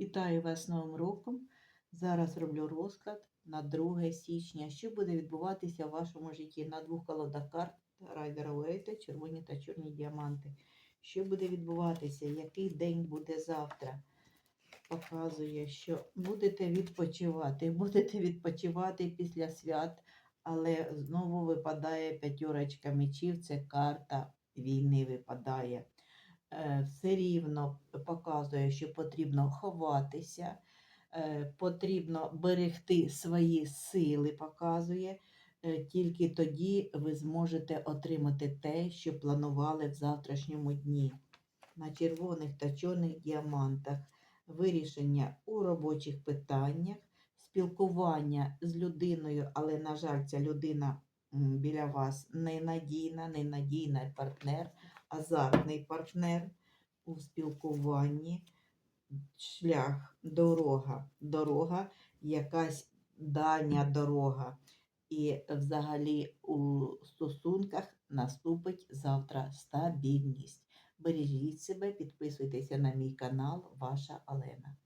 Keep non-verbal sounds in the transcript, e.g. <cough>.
Вітаю вас з Новим роком. Зараз роблю розклад на 2 січня. Що буде відбуватися в вашому житті на двох колодах карт Райдера Уейта, червоні та чорні діаманти. Що буде відбуватися? Який день буде завтра? Показує, що будете відпочивати. <laughs> Будете відпочивати після свят, але знову випадає п'ятерочка мечів. Це карта війни випадає все рівно показує, що потрібно ховатися, е, потрібно берегти свої сили, показує. Е, Тільки тоді ви зможете отримати те, що планували в завтрашньому дні. На червоних та чорних діамантах вирішення у робочих питаннях, спілкування з людиною, але, на жаль, ця людина біля вас ненадійна, ненадійний партнер, азартний партнер у спілкуванні, шлях, дорога, дорога, якась дальня дорога. І взагалі у стосунках наступить завтра стабільність. Бережіть себе, підписуйтеся на мій канал, ваша Олена.